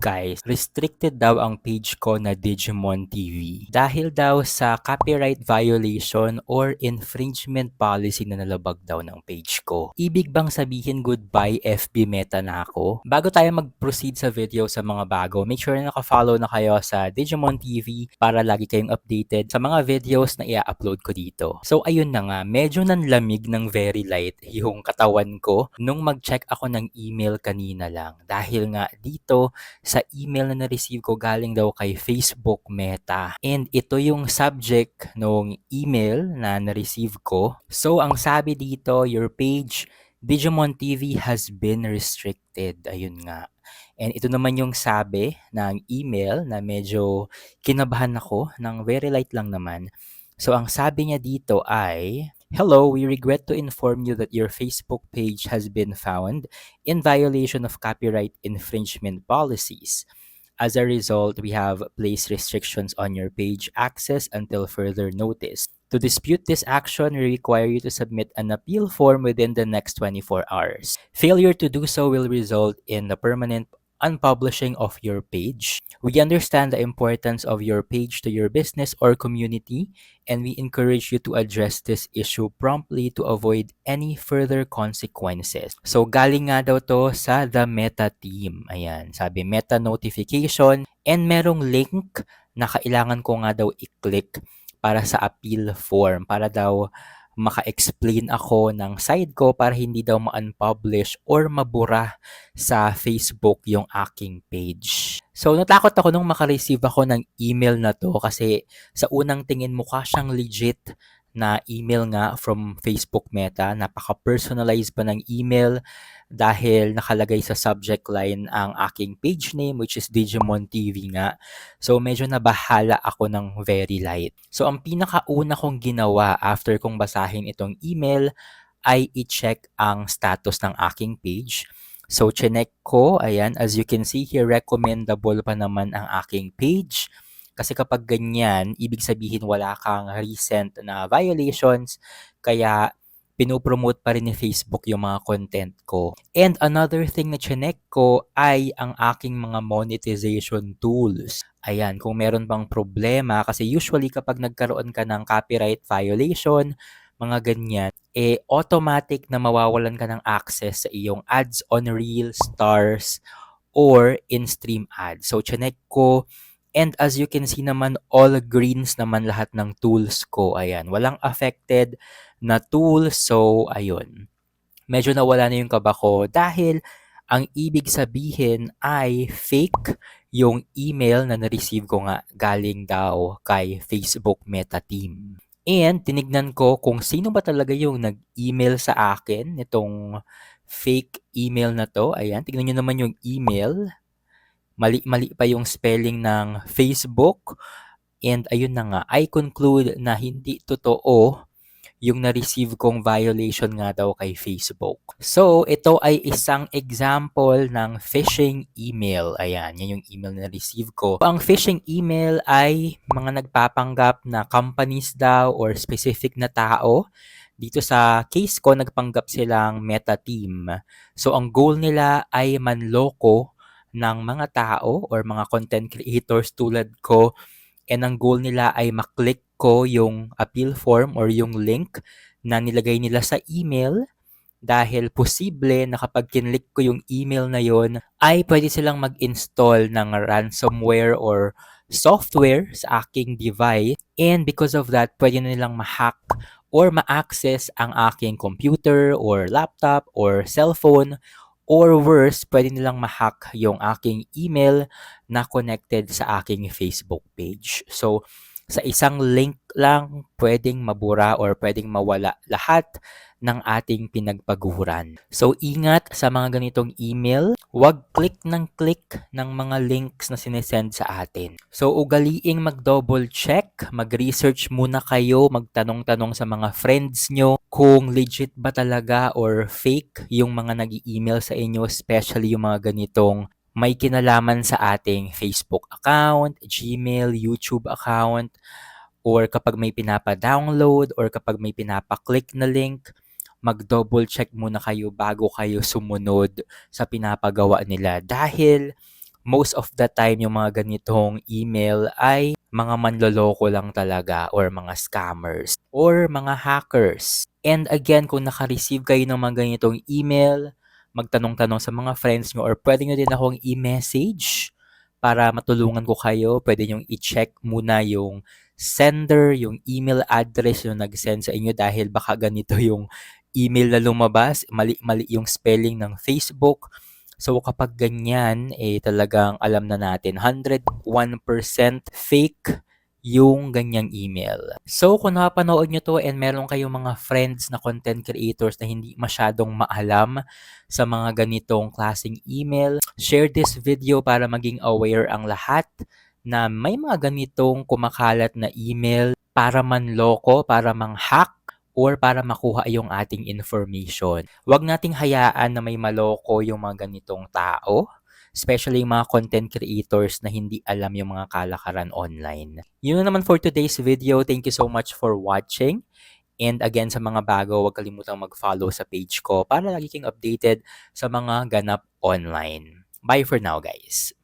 guys, restricted daw ang page ko na Digimon TV dahil daw sa copyright violation or infringement policy na nalabag daw ng page ko. Ibig bang sabihin goodbye FB Meta na ako? Bago tayo mag-proceed sa video sa mga bago, make sure na naka-follow na kayo sa Digimon TV para lagi kayong updated sa mga videos na i-upload ko dito. So ayun na nga, medyo nanlamig ng very light yung katawan ko nung mag-check ako ng email kanina lang. Dahil nga dito sa email na na-receive ko galing daw kay Facebook Meta. And ito yung subject ng email na na-receive ko. So ang sabi dito, your page Digimon TV has been restricted. Ayun nga. And ito naman yung sabi ng email na medyo kinabahan ako ng very light lang naman. So ang sabi niya dito ay Hello, we regret to inform you that your Facebook page has been found in violation of copyright infringement policies. As a result, we have placed restrictions on your page access until further notice. To dispute this action, we require you to submit an appeal form within the next 24 hours. Failure to do so will result in the permanent unpublishing of your page. We understand the importance of your page to your business or community, and we encourage you to address this issue promptly to avoid any further consequences. So, galing nga daw to sa The Meta Team. Ayan, sabi Meta Notification, and merong link na kailangan ko nga daw i-click para sa appeal form, para daw maka-explain ako ng side ko para hindi daw ma-unpublish or mabura sa Facebook yung aking page. So, natakot ako nung makareceive ako ng email na to kasi sa unang tingin mukha siyang legit na email nga from Facebook Meta. Napaka-personalized pa ng email dahil nakalagay sa subject line ang aking page name which is Digimon TV nga. So medyo nabahala ako ng very light. So ang pinakauna kong ginawa after kong basahin itong email ay i-check ang status ng aking page. So chinek ko, ayan, as you can see here, recommendable pa naman ang aking page. Kasi kapag ganyan, ibig sabihin wala kang recent na violations, kaya pinopromote pa rin ni Facebook yung mga content ko. And another thing na chinek ko ay ang aking mga monetization tools. Ayan, kung meron bang problema, kasi usually kapag nagkaroon ka ng copyright violation, mga ganyan, eh automatic na mawawalan ka ng access sa iyong ads on reel, stars, or in-stream ads. So, chinek ko, And as you can see naman, all greens naman lahat ng tools ko. Ayan, walang affected na tool. So, ayun. Medyo nawala na yung kaba ko dahil ang ibig sabihin ay fake yung email na na-receive ko nga galing daw kay Facebook Meta Team. And tinignan ko kung sino ba talaga yung nag-email sa akin nitong fake email na to. Ayan, tignan nyo naman yung email. Mali-mali pa yung spelling ng Facebook. And ayun na nga, I conclude na hindi totoo yung na-receive kong violation nga daw kay Facebook. So, ito ay isang example ng phishing email. Ayan, yan yung email na na-receive ko. Ang phishing email ay mga nagpapanggap na companies daw or specific na tao. Dito sa case ko, nagpanggap silang meta team. So, ang goal nila ay manloko ng mga tao or mga content creators tulad ko. And ang goal nila ay maklik ko yung appeal form or yung link na nilagay nila sa email. Dahil posible na kapag kinlik ko yung email na yon ay pwede silang mag-install ng ransomware or software sa aking device. And because of that pwede na nilang ma-hack or ma-access ang aking computer or laptop or cellphone or worse, pwede nilang ma-hack yung aking email na connected sa aking Facebook page. So, sa isang link lang pwedeng mabura or pwedeng mawala lahat ng ating pinagpaguran. So ingat sa mga ganitong email, huwag click ng click ng mga links na sinesend sa atin. So ugaliing mag-double check, mag-research muna kayo, magtanong-tanong sa mga friends nyo kung legit ba talaga or fake yung mga nag email sa inyo, especially yung mga ganitong may kinalaman sa ating Facebook account, Gmail, YouTube account, or kapag may pinapa-download or kapag may pinapa-click na link, mag-double check muna kayo bago kayo sumunod sa pinapagawa nila dahil most of the time yung mga ganitong email ay mga manloloko lang talaga or mga scammers or mga hackers. And again, kung naka-receive kayo ng mga ganitong email, magtanong-tanong sa mga friends nyo or pwede nyo din akong i-message para matulungan ko kayo. Pwede nyo i-check muna yung sender, yung email address yung nag-send sa inyo dahil baka ganito yung email na lumabas, mali-mali yung spelling ng Facebook. So kapag ganyan, eh talagang alam na natin 101% fake yung ganyang email. So kung napanood nyo to and meron kayong mga friends na content creators na hindi masyadong maalam sa mga ganitong klaseng email, share this video para maging aware ang lahat na may mga ganitong kumakalat na email para manloko, para mang-hack, or para makuha yung ating information. Huwag nating hayaan na may maloko yung mga ganitong tao, especially yung mga content creators na hindi alam yung mga kalakaran online. Yun na naman for today's video. Thank you so much for watching. And again, sa mga bago, huwag kalimutang mag-follow sa page ko para lagi kang updated sa mga ganap online. Bye for now, guys.